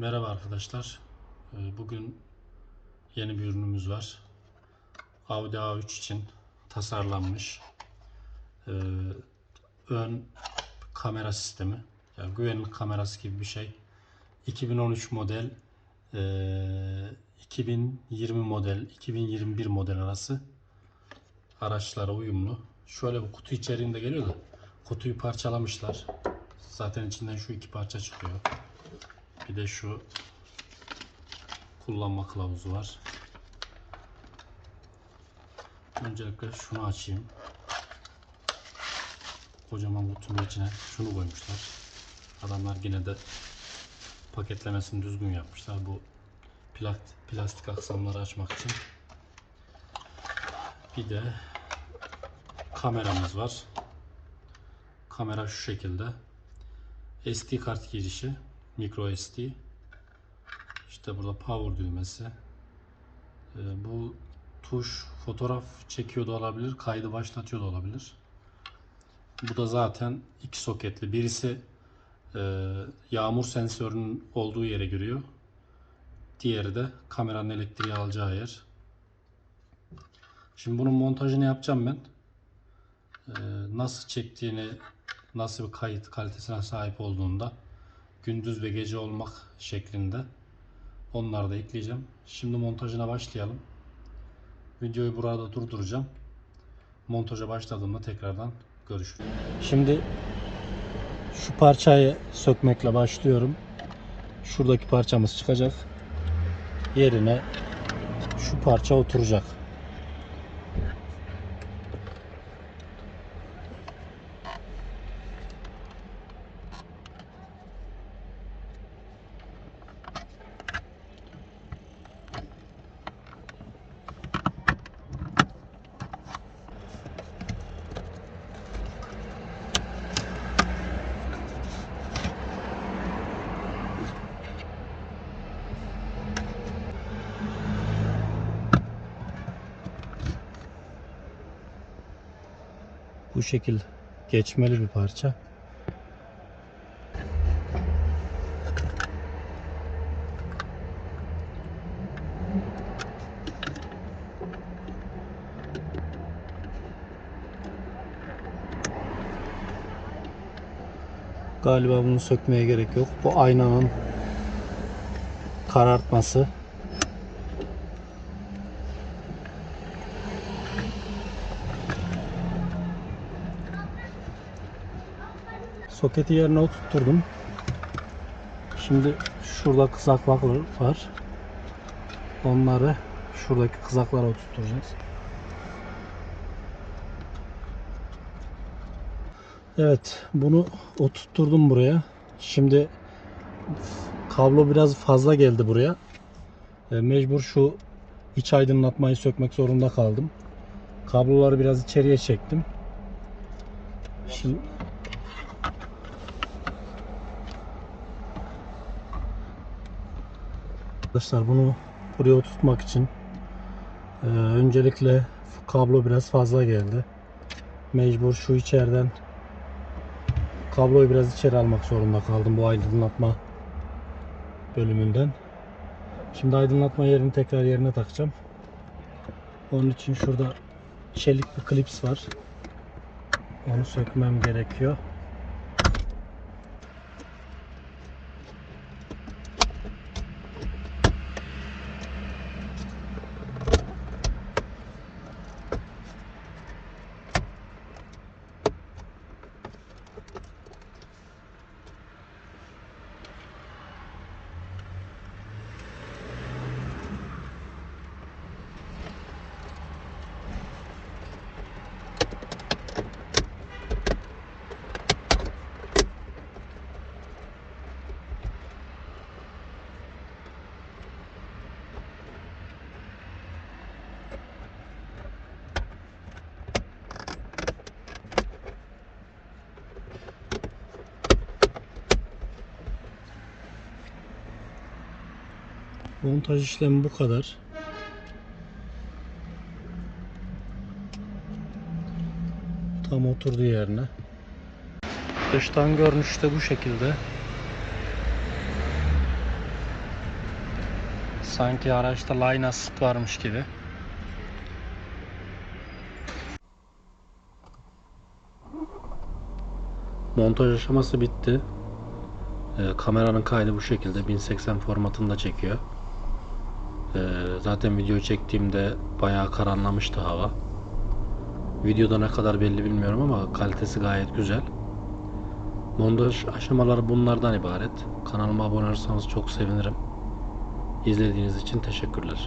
Merhaba arkadaşlar. Ee, Bugün yeni bir ürünümüz var. Audi A3 için tasarlanmış ee, ön kamera sistemi. Yani güvenlik kamerası gibi bir şey. 2013 model, ee, 2020 model, 2021 model arası araçlara uyumlu. Şöyle bir kutu içeriğinde geliyor da kutuyu parçalamışlar. Zaten içinden şu iki parça çıkıyor. Bir de şu kullanma kılavuzu var. Öncelikle şunu açayım. Kocaman kutunun içine şunu koymuşlar. Adamlar yine de paketlemesini düzgün yapmışlar. Bu plastik, plastik aksamları açmak için. Bir de kameramız var. Kamera şu şekilde. SD kart girişi, micro SD. İşte burada power düğmesi. Ee, bu tuş fotoğraf çekiyor da olabilir, kaydı başlatıyor da olabilir. Bu da zaten iki soketli. Birisi e, yağmur sensörünün olduğu yere giriyor. Diğeri de kameranın elektriği alacağı yer. Şimdi bunun montajını yapacağım ben. Ee, nasıl çektiğini, nasıl bir kayıt kalitesine sahip olduğunda gündüz ve gece olmak şeklinde onları da ekleyeceğim. Şimdi montajına başlayalım. Videoyu burada durduracağım. Montaja başladığımda tekrardan görüşürüz. Şimdi şu parçayı sökmekle başlıyorum. Şuradaki parçamız çıkacak. Yerine şu parça oturacak. Bu şekil geçmeli bir parça. Galiba bunu sökmeye gerek yok. Bu aynanın karartması. Soketi yerine oturtturdum. Şimdi şurada kızaklar var. Onları şuradaki kızaklara oturtacağız. Evet, bunu oturtturdum buraya. Şimdi kablo biraz fazla geldi buraya. E, mecbur şu iç aydınlatmayı sökmek zorunda kaldım. Kabloları biraz içeriye çektim. Şimdi Arkadaşlar bunu buraya oturtmak için e, öncelikle kablo biraz fazla geldi. Mecbur şu içeriden kabloyu biraz içeri almak zorunda kaldım bu aydınlatma bölümünden. Şimdi aydınlatma yerini tekrar yerine takacağım. Onun için şurada çelik bir klips var. Onu sökmem gerekiyor. Montaj işlemi bu kadar. Tam oturdu yerine. Dıştan görünüşte bu şekilde. Sanki araçta line assist varmış gibi. Montaj aşaması bitti. Ee, kameranın kaydı bu şekilde 1080 formatında çekiyor. Ee, zaten video çektiğimde bayağı karanlamıştı hava. Videoda ne kadar belli bilmiyorum ama kalitesi gayet güzel. Montaj aşamaları bunlardan ibaret. Kanalıma abone olursanız çok sevinirim. İzlediğiniz için teşekkürler.